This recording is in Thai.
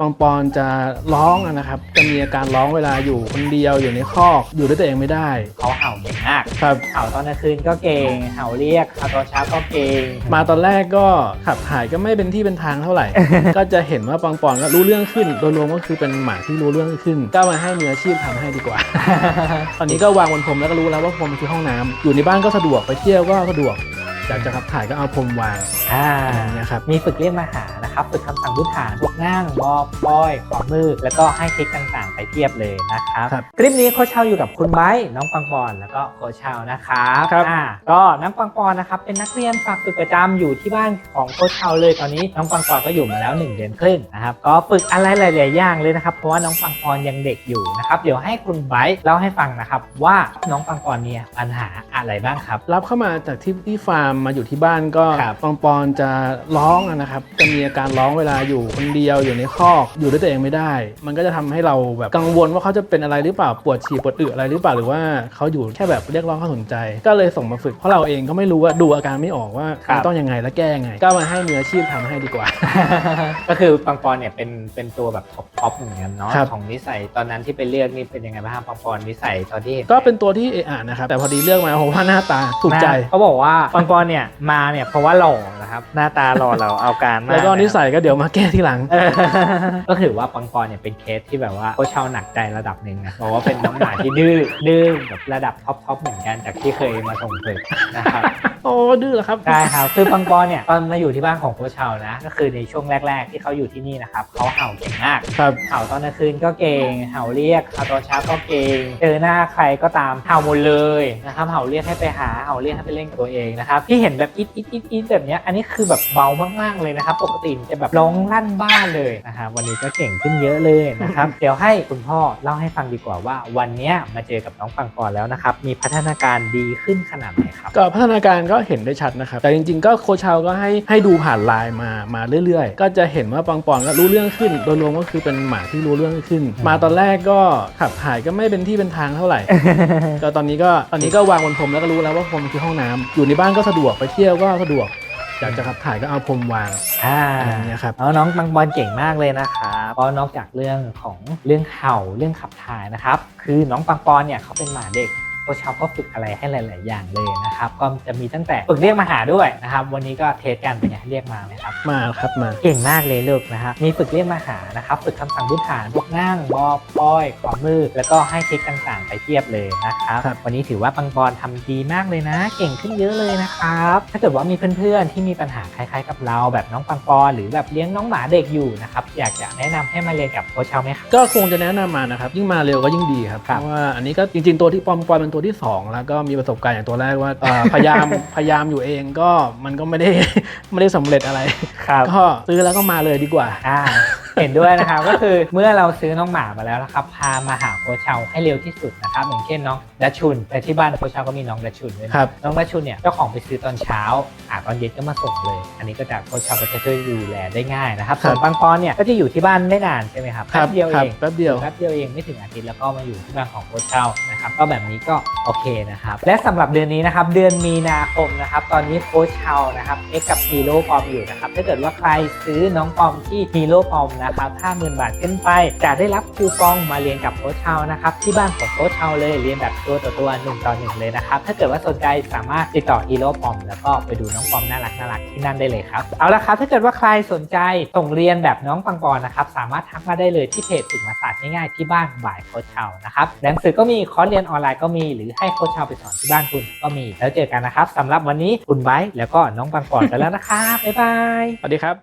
ปองปอนจะร้องอะนะครับ จะมีอาการร้องเวลาอยู่คนเดียวอยู่ในคอกอยู่ด้วยตัวเองไม่ได้ เขาเห่าเก่งมากครับเห่าตอนกลางคืนก็เก่งเห่าเรียกเห่าตอนเช้าก็เก่งมาตอนแรกก็ขับถ่ายก็ไม่เป็นที่เป็นทางเท่าไหร่ ก็จะเห็นว่าปองปอนก็รู้เรื่องขึ้น โดยรวมก็คือเป็นหมาที่รู้เรื่องขึ้น ก็มาให้มืออาชีพทำให้ดีกว่า ตอนนี้ก็วางบนพรมแล้วก็รู้แล้วว่าพรมคือห้องน้ำอยู่ในบ้านก็สะดวกไปเที่ยวก็สะดวกอยากจะขับถ่ายก็เอาพรมวางอ่า อย่างเงี้ยครับ มีฝึกเรียกมาหา นะครับฝึกคำสั่งพื้นฐานพวกง่างบอบป้อย ขอมือ แล้วก็ให้ทริคต่างๆ ไปเทียบเลยนะครับ ครับคลิปนี้โค้ชเชาอยู่กับคุณไบร์ทน้องปังปอนแล้วก็โค้ชเชานะครับครับอ่าก็น้องปังปอนนะครับเป็นนักเรียนฝากฝึกประจำอยู่ที่บ้านของโค้ชเชาเลยตอนนี้น้องปังปอนก็อยู่มาแล้ว1เดือนครึ่งนะครับก็ฝึกอะไรหลาย ๆ อย่างเลยนะครับเพราะว่าน้องปังปอนยังเด็กอยู่นะครับเดี๋ยวให้คุณไบร์ทเล่าให้ฟังนะครับว่าน้องปังปอนเนี่ยปัญหาอะไรบ้างครับ รับเข้ามาจากที่ที่ฟาร์มมาอยู่ที่บ้านก็ครับ ปองปอนจะร้องอะนะครับ จะมีอาการร้องเวลาอยู่คนเดียวอยู่ในคอกอยู่ด้วยตัวเองไม่ได้ มันก็จะทำให้เราแบบกังวลว่าเขาจะเป็นอะไรหรือเปล่าปวดฉี่ปวดอึอะไรหรือเปล่าหรือว่าเขาอยู่แค่แบบเรียกร้องความสนใจ ก็เลยส่งมาฝึกเพราะเราเองก็ไม่รู้ว่าดูอาการไม่ออกว่าครับมันต้องยังไงและแก้ยังไง ก็มาให้มืออาชีพทำให้ดีกว่า ก็คือปังปอนเนี่ยเป็นเป็นตัวแบบท็อปท็อปเหมือนกันเนาะครับของนิสัยตอนนั้นที่ไปเลือกนี่เป็นยังไงบ้างครับปังปอนนิสัยตอนที่เห็นก็เป็นตัวที่เอะอะนะครับแต่พอดีเลือกมาเพราะว่าหน้าตาถูกใจหน้าเขาบอกว่าปังปอนเนี่ยมาเนี่ยเพราะว่าหล่อนะครับหน้าตาหล่อเราเอาการมากแล้วก็ะใส่ก็เดี๋ยวมาแก้ทีหลัง ก็ถือว่าปังปอนเนี่ยเป็นเคสที่แบบว่าเขาชาวหนักใจระดับหนึ่งนะบอกว่าเป็นน้องหมาที่ดื้อดื้อแบบระดับท็อปท็อปเหมือนกันจากที่เคยมาส่งฝึกนะครับ โอ้ดื้อเหรอครับใช่ครับคือปังปอนเนี่ยตอนมาอยู่ที่บ้านของโคชเชานะ ก็คือในช่วงแรก ๆ ที่เขาอยู่ที่นี่นะครับเขาเห่าเก่งมาก ครับ เห่าตอนกลางคืนก็เก่ง เห่าเรียกเห่าตอนเช้าก็เก่ง เจอหน้าใครก็ตามเห่าหมดเลยนะครับ เห่าเรียกให้ไปหา เห่าเรียกให้ไปเล่นกับตัวเองนะครับ ที่เห็นแบบอิดอิดอิดอิดแบบเนี้ย อันนี้คือแบบเบามากๆเลยนะครับ ปกติจะแบบร้องลั่นบ้านเลยนะครับ วันนี้ก็เก่งขึ้นเยอะเลยนะครับ เดี๋ยวให้คุณพ่อเล่าให้ฟังดีกว่าว่า วันเนี้ยมาเจอกับน้องปังปอนแล้วนะครับ มีพัฒนาการดีขึ้นขนาดไหนครับ ก็พัฒนาการก็เห็นได้ชัดนะครับ แต่จริงๆ ก็โคชเชาก็ให้ให้ดูผ่านไลน์มามาเรื่อยๆ ก็จะเห็นว่าปองปอนก็รู้เรื่องขึ้น โดยรวมก็คือเป็นหมาที่รู้เรื่องขึ้น มาตอนแรกก็ขับถ่ายก็ไม่เป็นที่เป็นทางเท่าไหร่ ก็ตอนนี้ก็ตอนนี้ก็วางบนพรมแล้วก็รู้แล้วว่าพรมคือห้องน้ำอยู่ในบ้านก็สะดวกไปเที่ยวก็สะดวกอยากจะขับถ่ายก็เอาพรมวางอ่าอย่างเงี้ยครับแล้วน้องปังบอลเก่งมากเลยนะครับเพราะนอกจากเรื่องของเรื่องเห่าเรื่องขับถ่ายนะครับ คือน้องปังปอนเนี่ยเขาเป็นหมาเด็ก โคชเชาก็ฝึกอะไรให้หลาย ๆ อย่างเลยนะครับ ก็จะมีตั้งแต่ฝึกเรียกมาหาด้วยนะครับ วันนี้ก็เทสกันเป็นไงเรียกมาไหมครับ มาครับมา เก่งมากเลยลูกนะครับ มีฝึกเรียกมาหานะครับ ฝึกคำสั่งพื้นฐานพวกง่างบอบป้อยขอมือ แล้วก็ให้ทริคต่าง ๆ ไปเทียบเลยนะครับครับวันนี้ถือว่าปังปอนทำดีมากเลยนะ เก่งขึ้นเยอะเลยนะครับ ถ้าเกิดว่ามีเพื่อน ๆ ที่มีปัญหาคล้าย ๆ กับเราแบบน้องปังปอนหรือแบบเลี้ยงน้องหมาเด็กอยู่นะครับอยากจะแนะนำให้มาเรียนกับโค้ชเชาไหมครับก็คงจะแนะนำมานะครับยิ่งมาเร็วก็ยิ่งดีครับครัเพบราะว่าอันนี้ก็จริง ๆ ตัวที่ปอมปอนเป็นตัวที่สองแล้วก็มีประสบการณ์อย่างตัวแรกว่าเอ่อพยายามพยายามอยู่เองก็มันก็ไม่ได้ไม่ได้สำเร็จอะไรครับก็ซื้อแล้วก็มาเลยดีกว่าอ่าเห็นด้วยนะครับก็คือเมื่อเราซื้อน้องหมามาแล้วนะครับ พามาหาโคชเชาให้เร็วที่สุดนะครับอย่างเช่นน้องดัชชุนแต่ที่บ้านโคชเชาก็มีน้องดัชชุนด้วยนะครับน้องดัชชุนเนี่ยเจ้าของไปซื้อตอนเช้า อ่าตอนเย็นก็มาส่งเลย อันนี้ก็จะโคชเชาก็จะช่วยดูแลได้ง่ายนะครับครับส่วนปังปอนเนี่ยก็จะอยู่ที่บ้านไม่นานใช่ไหมครับแป๊บเดียวครัเองแป๊บเดียวแป๊บเดียวเองไม่ถึงอาทิตย์แล้วก็มาอยู่ที่บ้านของโคชเชานะครับก็แบบนี้ก็โอเคนะครับและสำหรับเดือนนี้นะครับเดือนมีนาคมนะครับตอนนี้โคชเชานะครับเอ็กกับฮีโร่ปอมอยู่นะครับถ้าเกิดว่าใครซื้อน้องปอมที่ฮีโร่ปอมนะครับ50,000บาทขึ้นไป จะได้รับคูปองมาเรียนกับโคชเชานะครับที่บ้านของโคชเชาเลยเรียนแบบตัวต่อตัวหนึ่งต่อหนึ่งเลยนะครับถ้าเกิดว่าสนใจสามารถติดต่อฮีโร่ปอมแล้วก็ไปดูน้องปอมน่ารักน่ารักที่นั่นได้เลยครับ เอาละครับถ้าเกิดว่าใครสนใจส่งเรียนแบบน้องปังปอนนะครับ สามารถทักมาได้เลยที่เพจฝึกมาศาสตร์ง่ายๆที่บ้านบ่ายโคชเชานะครับหนังสือก็มีคอร์สเรียนออนไลน์ก็มีหรือให้โคชเชาไปสอนที่บ้านคุณก็มีแล้วเจอกันนะครับสำหรับวันนี้คุณไบร์ทแล้วก็น้องปังปอนไปแล้วนะครับบ๊ายบายสวัสดีครับ